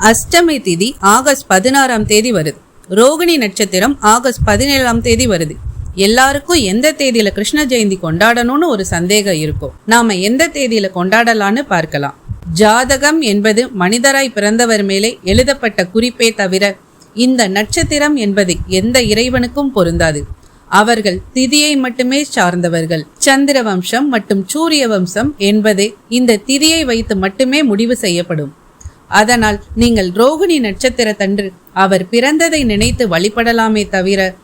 அஷ்டமி திதி ஆகஸ்ட் பதினாறாம் தேதி வருது. ரோகிணி நட்சத்திரம் ஆகஸ்ட் பதினேழாம் தேதி வருது. எல்லாருக்கும் எந்த தேதியில கிருஷ்ண ஜெயந்தி கொண்டாடணும்னு ஒரு சந்தேகம் இருக்கும். நாம எந்த தேதியில கொண்டாடலான்னு பார்க்கலாம். ஜாதகம் என்பது மனிதராய் பிறந்தவர் மேலே எழுதப்பட்ட குறிப்பே தவிர இந்த நட்சத்திரம் என்பது எந்த இறைவனுக்கும் பொருந்தாது. அவர்கள் திதியை மட்டுமே சார்ந்தவர்கள். சந்திர வம்சம் மற்றும் சூரிய வம்சம் என்பது இந்த திதியை வைத்து மட்டுமே முடிவு செய்யப்படும். அதனால் நீங்கள் ரோகிணி நட்சத்திரத்தன்று அவர் பிறந்ததை நினைத்து வழிபடலாமே தவிர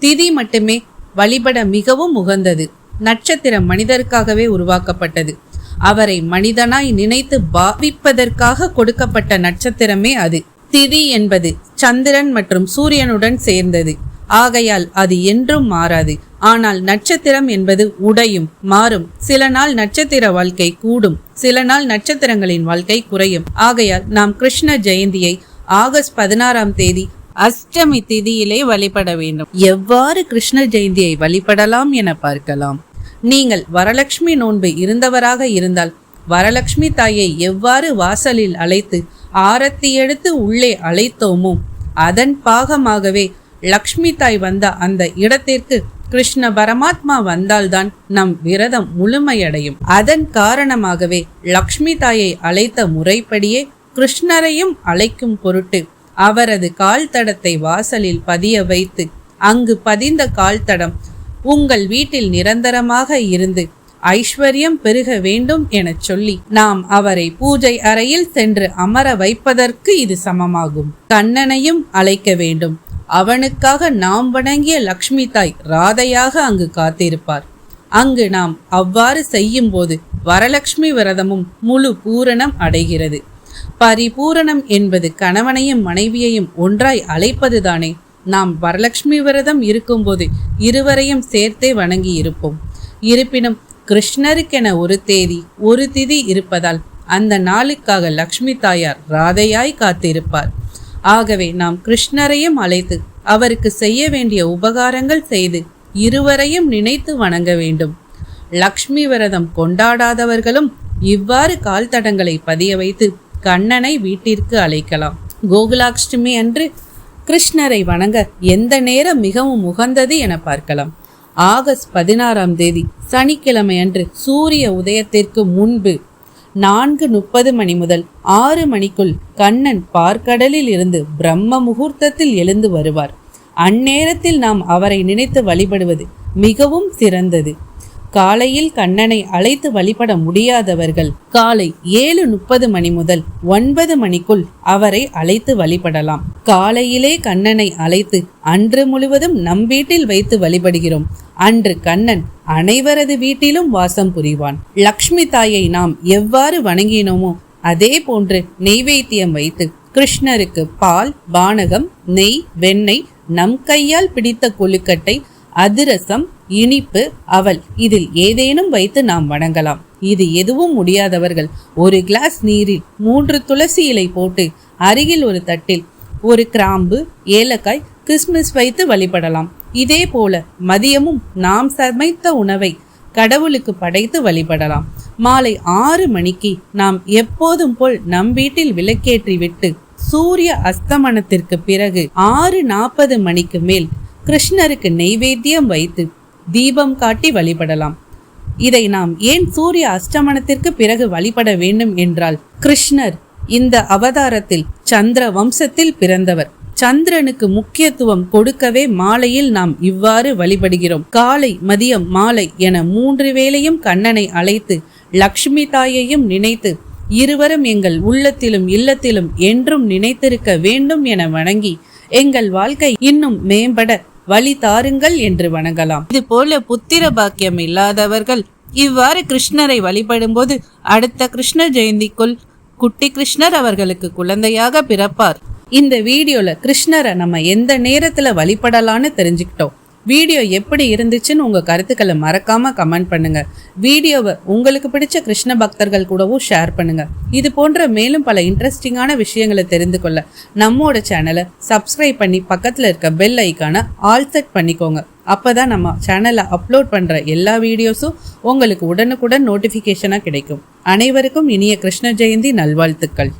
திதி மட்டுமே வழிபட மிகவும் உகந்தது. நட்சத்திரம் மனிதருக்காகவே உருவாக்கப்பட்டது. அவரை மனிதனாய் நினைத்து பாவிப்பதற்காக கொடுக்கப்பட்ட நட்சத்திரமே அது. திதி என்பது சந்திரன் மற்றும் சூரியனுடன் சேர்ந்தது. ஆகையால் அது என்றும் மாறாது. ஆனால் நட்சத்திரம் என்பது உடையும் மாறும். சில நாள் நட்சத்திர வாழ்க்கை கூடும் சில நாள் நட்சத்திரங்களின் வாழ்க்கை குறையும். ஆகையால் நாம் கிருஷ்ண ஜெயந்தியை ஆகஸ்ட் பதினாறாம் தேதி அஷ்டமி திதியிலே வழிபட வேண்டும். எவ்வாறு கிருஷ்ண ஜெயந்தியை வழிபடலாம் என பார்க்கலாம். நீங்கள் வரலட்சுமி நோன்பு இருந்தவராக இருந்தால் வரலட்சுமி தாயை எவ்வாறு வாசலில் அழைத்து ஆரத்தி எடுத்து உள்ளே அழைத்தோமோ அதன் பாகமாகவே லக்ஷ்மி தாய் வந்த அந்த இடத்திற்கு கிருஷ்ண பரமாத்மா வந்தால்தான் நம் விரதம் முழுமையடையும். அதன் காரணமாகவே லக்ஷ்மி தாயை அழைத்த முறைப்படியே கிருஷ்ணரையும் அழைக்கும் பொருட்டு அவரது கால் தடத்தை வாசலில் பதிய வைத்து அங்கு பதிந்த கால் தடம் உங்கள் வீட்டில் நிரந்தரமாக இருந்து ஐஸ்வர்யம் பெருக வேண்டும் எனச் சொல்லி நாம் அவரை பூஜை அறையில் சென்று அமர வைப்பதற்கு இது சமமாகும். கண்ணனையும் அழைக்க வேண்டும். அவனுக்காக நாம் வணங்கிய லக்ஷ்மி தாய் ராதையாக அங்கு காத்திருப்பார். அங்கு நாம் அவ்வாறு செய்யும் போது வரலட்சுமி விரதமும் முழு பூரணம் அடைகிறது. பரிபூரணம் என்பது கணவனையும் மனைவியையும் ஒன்றாய் அழைப்பதுதானே. நாம் வரலட்சுமி விரதம் இருக்கும்போது இருவரையும் சேர்த்தே வணங்கி இருப்போம் இருப்பினும் கிருஷ்ணருக்கென ஒரு தேதி ஒரு திதி இருப்பதால் அந்த நாளுக்காக லக்ஷ்மி தாயார் ராதையாய் காத்திருப்பார். ஆகவே நாம் கிருஷ்ணரையும் அழைத்து அவருக்கு செய்ய வேண்டிய உபகாரங்கள் செய்து இருவரையும் நினைத்து வணங்க வேண்டும். லக்ஷ்மி விரதம் கொண்டாடாதவர்களும் இவ்வாறு கால் தடங்களை பதிய வைத்து கண்ணனை வீட்டிற்கு அழைக்கலாம். கோகுலாஷ்டமி அன்று கிருஷ்ணரை வணங்க எந்த நேரம் மிகவும் உகந்தது என பார்க்கலாம். ஆகஸ்ட் பதினாறாம் தேதி சனிக்கிழமை அன்று சூரிய உதயத்திற்கு முன்பு நான்கு முப்பது மணி முதல் ஆறு மணிக்குள் கண்ணன் பார்க்கடலில் இருந்து பிரம்ம முகூர்த்தத்தில் எழுந்து வருவார். அந்நேரத்தில் நாம் அவரை நினைத்து வழிபடுவது மிகவும் சிறந்தது. காலையில் கண்ணனை அழைத்து வழிபட முடியாதவர்கள் காலை ஏழு முப்பது மணி முதல் ஒன்பது மணிக்குள் அவரை அழைத்து வழிபடலாம். காலையிலே கண்ணனை அழைத்து அன்று முழுவதும் நம் வீட்டில் வைத்து வழிபடுகிறோம். அன்று கண்ணன் அனைவரது வீட்டிலும் வாசம் புரிவான். லக்ஷ்மி தாயை நாம் எவ்வாறு வணங்கினோமோ அதே போன்று நெய்வேத்தியம் வைத்து கிருஷ்ணருக்கு பால் பானகம் நெய் வெண்ணெய் நம் கையால் பிடித்த கொழுக்கட்டை அதிரசம் இனிப்பு அவள் இதில் ஏதேனும் வைத்து நாம் வணங்கலாம். இது எதுவும் முடியாதவர்கள் ஒரு கிளாஸ் நீரில் மூன்று துளசி இலை போட்டு அருகில் ஒரு தட்டில் ஒரு கிராம்பு ஏலக்காய் கிறிஸ்மஸ் வைத்து வழிபடலாம். இதே போல மதியமும் நாம் சமைத்த உணவை கடவுளுக்கு படைத்து வழிபடலாம். மாலை ஆறு மணிக்கு நாம் எப்போதும் போல் நம் வீட்டில் விளக்கேற்றி விட்டு சூரிய அஸ்தமனத்திற்கு பிறகு ஆறு நாற்பது மணிக்கு மேல் கிருஷ்ணருக்கு நெய்வேத்தியம் வைத்து தீபம் காட்டி வழிபடலாம். இதை நாம் ஏன் சூரிய அஸ்தமனத்திற்கு பிறகு வழிபட வேண்டும் என்றால் கிருஷ்ணர் இந்த அவதாரத்தில் சந்திர வம்சத்தில் பிறந்தவர். சந்திரனுக்கு முக்கியத்துவம் கொடுக்கவே மாலையில் நாம் இவ்வாறு வழிபடுகிறோம். காலை மதியம் மாலை என மூன்று வேளையும் கண்ணனை அழைத்து லக்ஷ்மி தாயையும் நினைத்து இருவரும் எங்கள் உள்ளத்திலும் இல்லத்திலும் என்றும் நினைத்திருக்க வேண்டும் என வணங்கி எங்கள் வாழ்க்கை இன்னும் மேம்பட வழி தாருங்கள் என்று வணங்கலாம். இது போல புத்திர பாக்கியம் இல்லாதவர்கள் இவ்வாறு கிருஷ்ணரை வழிபடும் போது அடுத்த கிருஷ்ண ஜெயந்திக்குள் குட்டி கிருஷ்ணர் அவர்களுக்கு குழந்தையாக பிறப்பார். இந்த வீடியோல கிருஷ்ணரை நம்ம எந்த நேரத்துல வழிபடலான்னு தெரிஞ்சுக்கிட்டோம். வீடியோ எப்படி இருந்துச்சுன்னு உங்கள் கருத்துக்களை மறக்காமல் கமெண்ட் பண்ணுங்கள் வீடியோவை உங்களுக்கு பிடிச்ச கிருஷ்ண பக்தர்கள் கூடவும் ஷேர் பண்ணுங்கள் இது போன்ற மேலும் பல இன்ட்ரெஸ்டிங்கான விஷயங்களை தெரிந்து கொள்ள நம்மோட சேனலை சப்ஸ்கிரைப் பண்ணி பக்கத்தில் இருக்க பெல் ஐக்கானை ஆல் செட் பண்ணிக்கோங்க. அப்பதான் நம்ம சேனலை அப்லோட் பண்ணுற எல்லா வீடியோஸும் உங்களுக்கு உடனுக்குடன் நோட்டிஃபிகேஷனாக கிடைக்கும். அனைவருக்கும் இனிய கிருஷ்ண ஜெயந்தி நல்வாழ்த்துக்கள்.